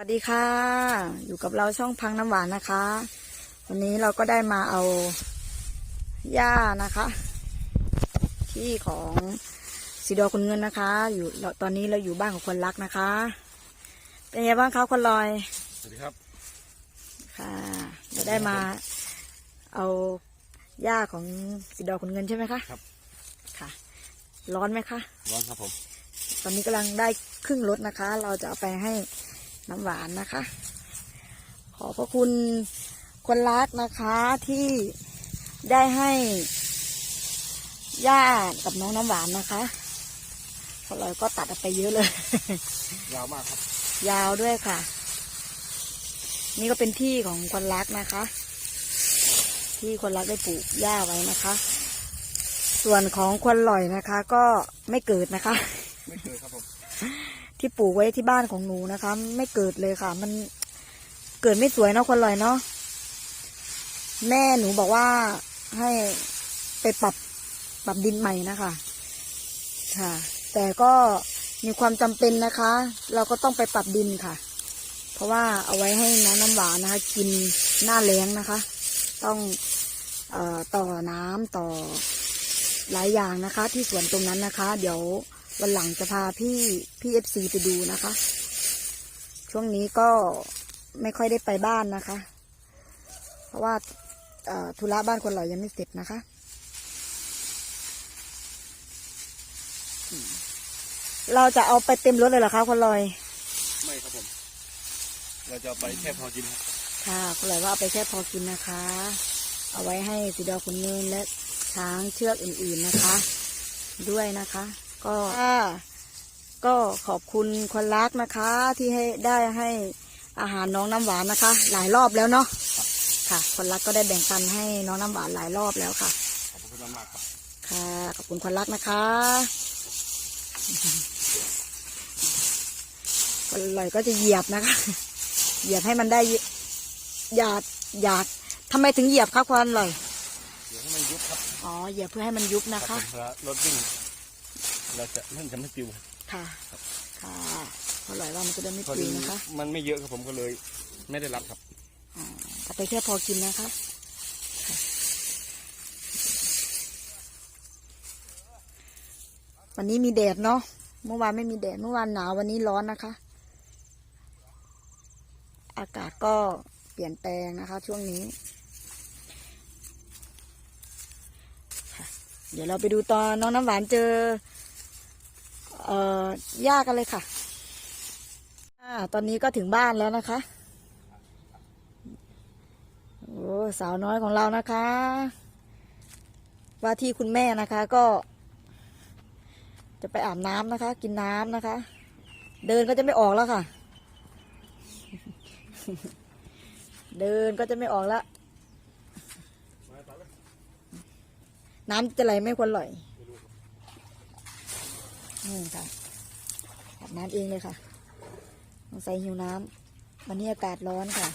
วัสดีค่ะ อยู่กับเราช่องพังน้ำหวานนะคะ วันนี้เราก็ได้มาเอาหญ้านะคะ ที่ของสีดอคุณเงินนะคะ อยู่เราตอนนี้เราอยู่บ้านของคนรักนะคะ เป็นไงบ้างคะคนลอย สวัสดีครับ ค่ะเราได้มาเอาหญ้าของสีดอคุณเงินใช่ไหมคะครับ ค่ะ ร้อนไหมคะ ร้อนครับผม ตอนนี้กำลังได้ครึ่งรถนะคะ เราจะเอาไปให้ น้ำหวานนะคะ ขอบพระคุณคนรักนะคะที่ได้ให้ญาติกับน้องน้ำหวานนะคะพอเราก็ตัดออกไปเยอะเลย ยาวมากครับ ยาวด้วยค่ะ นี่ก็เป็นที่ของคนรักนะคะ ที่คนรักได้ปลูกหญ้าไว้นะคะ ส่วนของคนหล่อยนะคะ ก็ไม่เกิดนะคะ ไม่เคยครับผม ที่ปลูกไว้ที่บ้านของหนูนะคะ ไม่เกิดเลยค่ะ มันเกิดไม่สวยเนาะคนลอยเนาะแม่หนูบอกว่าให้ไปปรับปรับดินใหม่นะคะค่ะ แต่ก็มีความจำเป็นนะคะ เราก็ต้องไปปรับดินค่ะ เพราะว่าเอาไว้ให้น้องน้ำหวานนะคะ กินหน้าแล้งนะคะ ต้องเอ่อต่อน้ำต่อหลายอย่างนะคะ ที่สวนตรงนั้นนะคะ เดี๋ยว วันหลังจะพาพี่พี่เอฟซีไปดูนะคะ ช่วงนี้ก็ไม่ค่อยได้ไปบ้านนะคะ เพราะว่าเอ่อธุระบ้านคนหล่อยังไม่เสร็จนะคะอืมเราจะเอาไปเต็มรถเลยเหรอคะคนลอย ไม่ครับผม เราจะเอาไปแค่พอกินครับค่ะคนลอยว่าเอาไปแค่พอกินนะคะ เอาไว้ให้สีดอคุณเนินและช้างเชือกอื่นๆนะคะ ด้วยนะคะ ก็ก็ขอบคุณคนรักนะคะ ที่ให้ได้ให้อาหารน้องน้ำหวานนะคะ หลายรอบแล้วเนาะค่ะ คนรักก็ได้แบ่งปันให้น้องน้ำหวานหลายรอบแล้วค่ะขอบคุณมากๆครับค่ะขอบคุณคนรักนะคะคนลอยก็จะเหยียบนะคะ เหยียบให้มันได้หยาดหยาดทำไมถึงเหยียบคะควานลอยเดี๋ยวให้มันยุบครับอ๋อเหยียบเพื่อให้มันยุบนะครัคะบผมเวลารถวิ่ง เราจะนั่นจะไม่ปิวค่ะ ค่ะคนลอยว่ามันจะได้ไม่พอปลิดีวนะคะ มันไม่เยอะครับผมก็เลย ไม่ได้รับครับเอาไปแค่พอกินนะคะค่ะวันนี้มีแดดเนาะ เมื่อวานไม่มีแดด เมื่อวานหนาว วันนี้ร้อนนะคะ อากาศก็เปลี่ยนแปลงนะคะ ช่วงนี้ค่ะเดี๋ยวเราไปดูตอนน้องน้ำหวานเจอ เอ่อยากันเลยค่ะอ่าตอนนี้ก็ถึงบ้านแล้วนะคะโอ้สาวน้อยของเรานะคะ ว่าที่คุณแม่นะคะก็ จะไปอาบน้ำนะคะ กินน้ำนะคะ เดินก็จะไม่ออกแล้วค่ะ เดินก็จะไม่ออกแล้วน้ำจะไหลไม่ควรไหล นี่ค่ะอาบน้ำเองเลยค่ะต้องใส่หิวน้ำวันนี้อากาศร้อนค่ะ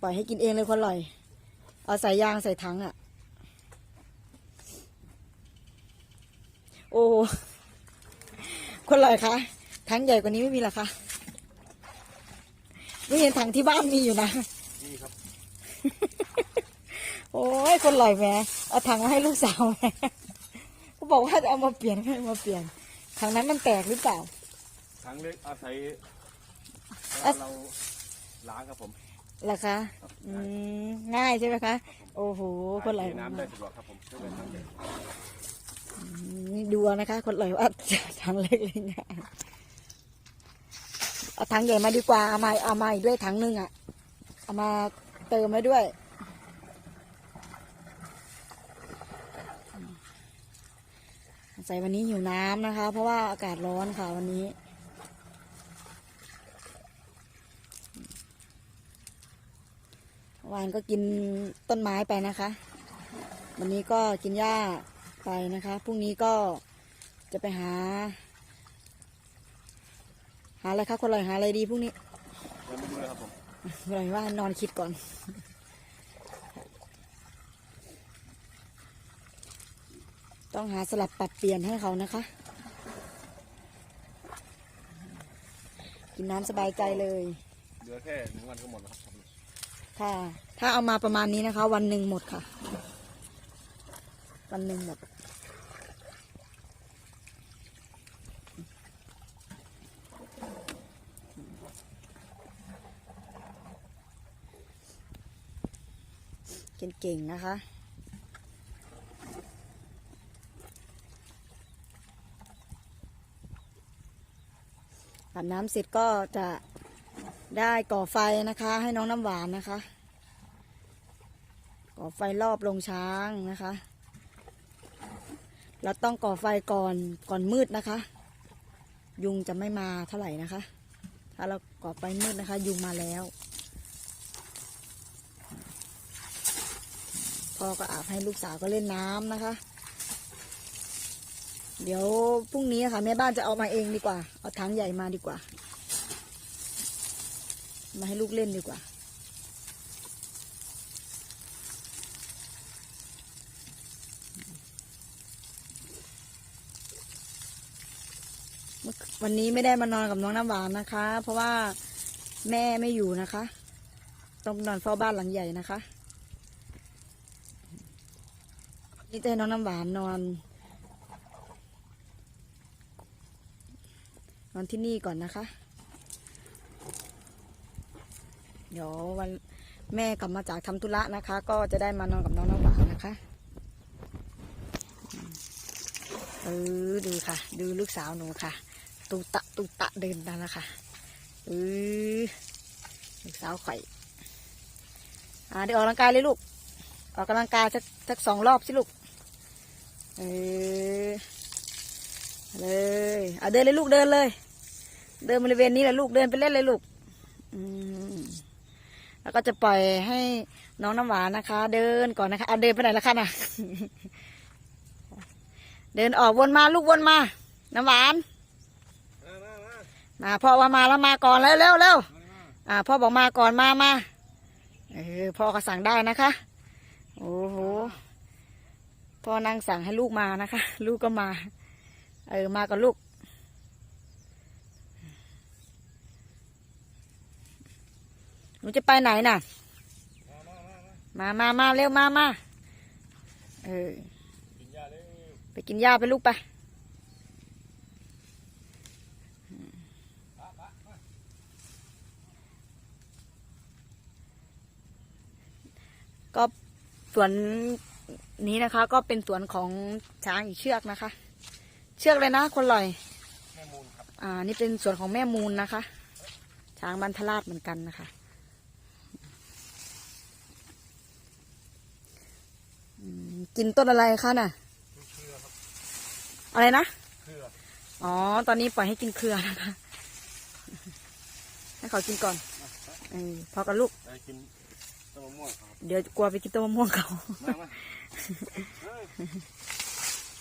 ปล่อยให้กินเองเลยคนอร่อย เอาใส่ยางใส่ถังอะ่ะ โอ้คนอร่อยคะถังใหญ่กว่านี้ไม่มีหรอคะไม่เห็นถังที่บ้านมีอยู่นะนี่ครับ โอ้ยคนอร่อยแหม่เอาถังมาให้ลูกสาวแหม่ก็บอกว่าจะเอามาเปลี่ยนให้มาเปลี่ยนถังนั้นมันแตกหรือเปล่าทั้งเล็กอาศัยเอ๊ะเราล้างครับผมล่ะคะอืมง่ายใช่ไหมคะ โอ้โห คนอร่อยเทน้ำได้มากสะดวกครับผมช่วยกันทำเลยนี่ดูเอานะคะ คนเลยว่าถังเล็กเลยเนี่ยเอาถังใหญ่มาดีกว่า เอามาเอามาอีกด้วยถังหนึงอะ เอามาเติมไว้ด้วย ใส่วันนี้หิวน้ำนะคะ เพราะว่าอากาศร้อนค่ะวันนี้ วานก็กินต้นไม้ไปนะคะ วันนี้ก็กินหญ้าไปนะคะ พรุ่งนี้ก็จะไปหา หาอะไรคะคนลอยหาอะไรดีพรุ่งนี้เราไม่ดูเลยครับผมคนลอยว่านอนคิดก่อน ต้องหาสลับปรับเปลี่ยนให้เขานะคะ กินน้ำสบายใจเลยเหลือแค่หนึ่งวันก็หมดแล้วครับค่ะ ถ้าเอามาประมาณนี้นะคะ วันหนึ่งหมดค่ะ วันหนึ่งหมด เก่งๆนะคะ อาบน้ำเสร็จก็จะได้ก่อไฟนะคะ ให้น้องน้ำหวานนะคะ ก่อไฟรอบโรงช้างนะคะ เราต้องก่อไฟก่อนก่อนมืดนะคะ ยุงจะไม่มาเท่าไหร่นะคะ ถ้าเราก่อไฟมืดนะคะ ยุงมาแล้วพ่อก็อาบให้ลูกสาวก็เล่นน้ำนะคะ เดี๋ยวพรุ่งนี้ค่ะแม่บ้านจะเอามาเองดีกว่า เอาถังใหญ่มาดีกว่า มาให้ลูกเล่นดีกว่า วันนี้ไม่ได้มานอนกับน้องน้ำหวานนะคะ เพราะว่าแม่ไม่อยู่นะคะ ต้องนอนเฝ้าบ้านหลังใหญ่นะคะ นี่จะให้น้องน้ำหวานนอน นอนที่นี่ก่อนนะคะ เดี๋ยววันแม่กลับมาจากทำธุระนะคะ ก็จะได้มานอนกับน้องน้ำหวานนะคะเออดูค่ะ ดูลูกสาวหนูค่ะ ตุตะตุตะเดินมาแล้วค่ะเออลูกสาวไข่อ่าเดี๋ยวออกกำลังกายเลยลูก ออกกำลังกายสักสักสองรอบสิลูกเออเลย เอาเดินเลยลูกเดินเลย เดินบริเวณนี้แหละลูกเดินไปเล่นเลยลูกแล้วก็จะปล่อยให้น้องน้ำหวานนะคะ เดินก่อนนะคะเอาเดินไปไหนละคะน่ะเดินออกวนมาลูกวนมา น้ำหวานมาพ่อว่ามาแล้วมาก่อนเร็วเร็วเร็วอ่าพ่อบอกมาก่อนมามาเออพ่อก็สั่งได้นะคะโอ้โหพ่อนั่งสั่งให้ลูกมานะคะ ลูกก็มา เออมากับลูก นูจะไปไหนน่ะ มามามาเร็วมามาเออกินยาเลยไปกินหญ้าไปลูกไปก็สวนนี้นะคะ ก็เป็นสวนของช้างอีกเชือกนะคะ เชือกเลยนะคนลอยแม่มูลครับอ่า นี่เป็นสวนของแม่มูลนะคะ ช้างบรรทราชเหมือนกันนะคะอืม กินต้นอะไรคะน่ะเครือครับอะไรนะเครืออ๋อ ตอนนี้ปล่อยให้กินเครือนะคะ ให้เขากินก่อนเออพอกับลูกได้กินต้นมะม่วงครับเดี๋ยวกลัวไปกินต้นมะม่วงเขา มามาเฮ้ย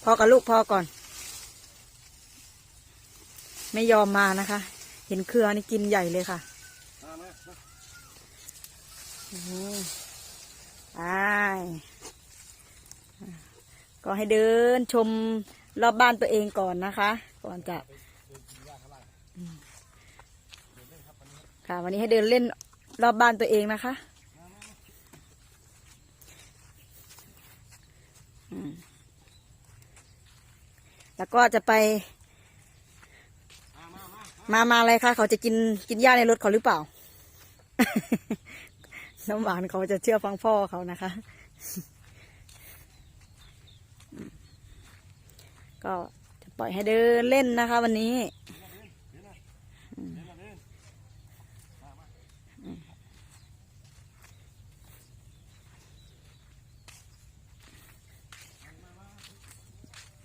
พอกับลูกพอก่อน ไม่ยอมมานะคะ เห็นเครือนี่กินใหญ่เลยค่ะมามามา อืมไป ก็ให้เดินชมรอบบ้านตัวเองก่อนนะคะ ก่อนจะค่ะวันนี้ให้เดินเล่นรอบบ้านตัวเองนะคะแล้วก็จะไป มามาอะไรคะเขาจะกินกินหญ้าในรถเขาหรือเปล่า น้ำหวานเขาจะเชื่อฟังพ่อเขานะคะ ก็จะปล่อยให้เดินเล่นนะคะ วันนี้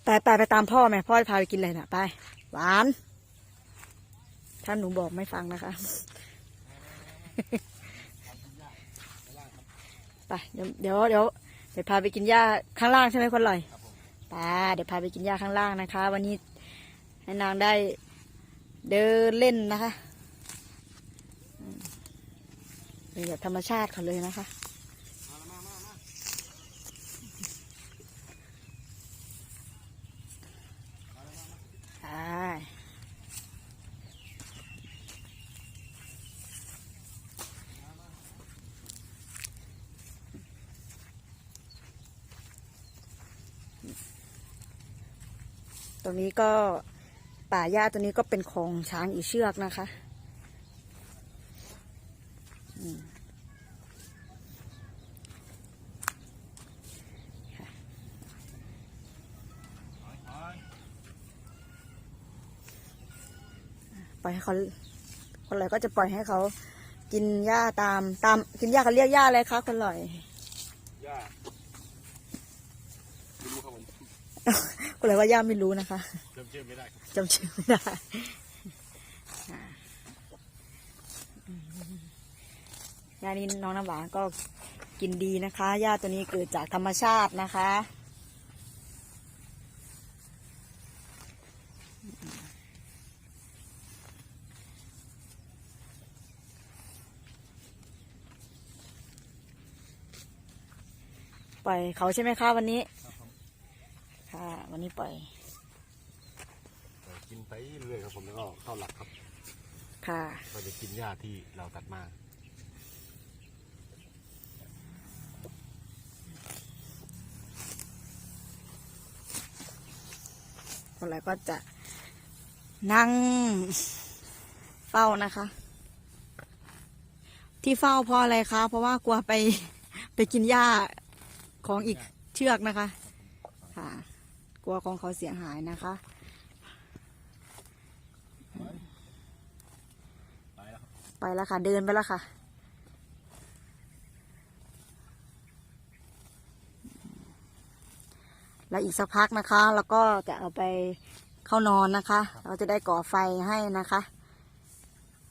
ไปไปไปตามพ่อไหมพ่อจะพาไปกินอะไรน่ะไป หวาน ถ้าหนูบอกไม่ฟังนะคะ ไป เดี๋ยวเดี๋ยวเดี๋ยวพาไปกินหญ้าข้างล่างใช่ไหมคนลอย ปเดี๋ยวพาไปกินหญ้าข้างล่างนะคะ วันนี้ให้นางได้เดินเล่นนะคะเป็นแบบธรรมชาติเขาเลยนะคะไป ตรงนี้ก็ป่าหญ้าตัวนี้ก็เป็นของช้างอีเชือกนะคะปล่อยให้เขาคนลอยก็จะปล่อยให้เขากินหญ้าตามตามกินหญ้าเขาเรียกหญ้าอะไรคะคนลอยย่าไม่รู้ครับผม คนลอยว่าหญ้าไม่รู้นะคะจำชื่อไม่ได้ครับจำชื่อไม่ได้อ่าหญ้านี้น้องน้ำหวานก็กินดีนะคะหญ้าตัวนี้เกิดจากธรรมชาตินะคะ ปล่อยเขาใช่ไหมคะวันนี้ค่ะวั นนี้ปล่อยกินไปเรื่อยครับผมแล้วก็เข้าหลักครับ ค่ะก็จะกินหญ้าที่เราตัดมาคนไรก็จะนั่งเฝ้านะคะ ที่เฝ้าเพราะอะไรคะ เพราะว่ากลัวไปไปกินหญ้าของอีกเชือกนะคะ ค่ะก ลัวของเขาเสียหายนะคะ ไปแล้วครับไปแล้วค่ะ เดินไปแล้วค่ะ แล้วอีกสักพักนะคะแล้วก็จะเอาไปเข้านอนนะคะ เราจะได้ก่อไฟให้นะคะ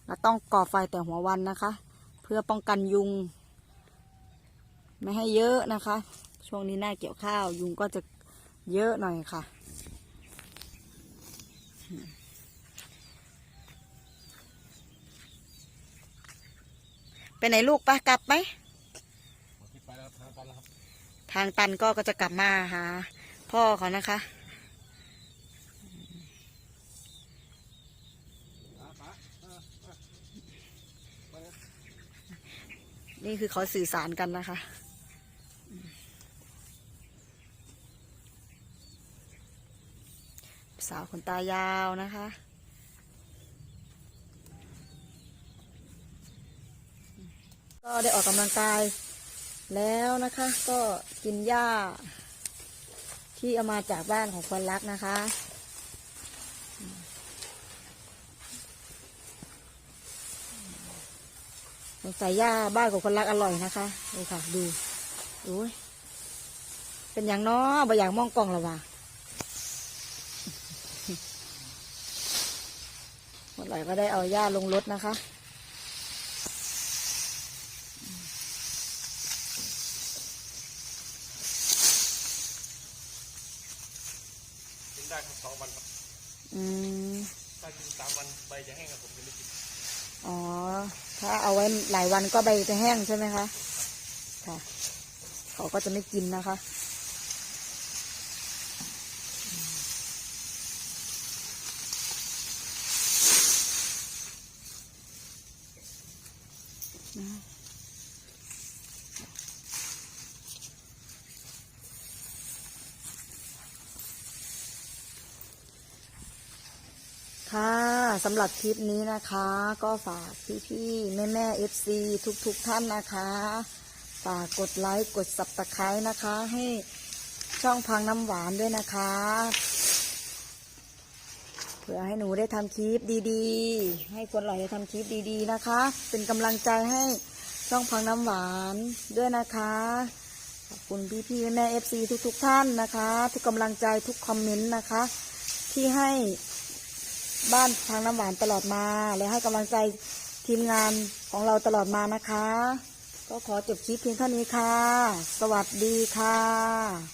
เราต้องก่อไฟแต่หัววันนะคะ เพื่อป้องกันยุง ไม่ให้เยอะนะคะ ช่วงนี้หน้าเกี่ยวข้าวยุงก็จะ เยอะหน่อยค่ะ ไปไหนลูกปะกลับไหมทางตันแล้วครับทางตันก็ก็จะกลับมาหาพ่อเขานะคะนี่คือเขาสื่อสารกันนะคะ สาวขนตายาวนะคะ ก็ได้ออกกำลังกายแล้วนะคะ ก็กินหญ้า ที่เอามาจากบ้านของคนรักนะคะสงสัยหญ้าบ้านของคนรักอร่อยนะคะดูค่ะ ดูโอ้ยเป็นอย่างน้อบ่อยากมองกล้องหรอวะ หมดเลยก็ได้เอาหญ้าลงรถนะคะ กินได้ครับสองวันครับอืม ถ้ากินสามวันใบจะแห้งครับผมจะไม่กินอ๋อ ถ้าเอาไว้หลายวันก็ใบจะแห้งใช่ไหมคะ ค่ะ เขาก็จะไม่กินนะคะ ค่ะสำหรับคลิปนี้นะคะ ก็ฝากพี่ๆแม่แม่เอฟซีทุกๆทท่านนะคะ ฝากกดไลค์กดสับตะไคร้นะคะ ให้ช่องพังน้ำหวานด้วยนะคะ พื่อให้หนูได้ทำคลิปดีๆ ให้คนหลายได้ทำคลิปดีๆนะคะ เป็นกำลังใจให้ช่องพังน้ำหวานด้วยนะคะ ขอบคุณพี่ๆแม่แม่เอฟซีทุกๆท่านนะคะ ทุกกำลังใจทุกคอมเมนต์นะคะ ที่ให้บ้านทางน้ำหวานตลอดมา และให้กำลังใจทีมงานของเราตลอดมานะคะ ก็ขอจบคลิปเพียงเท่านี้ค่ะ สวัสดีค่ะ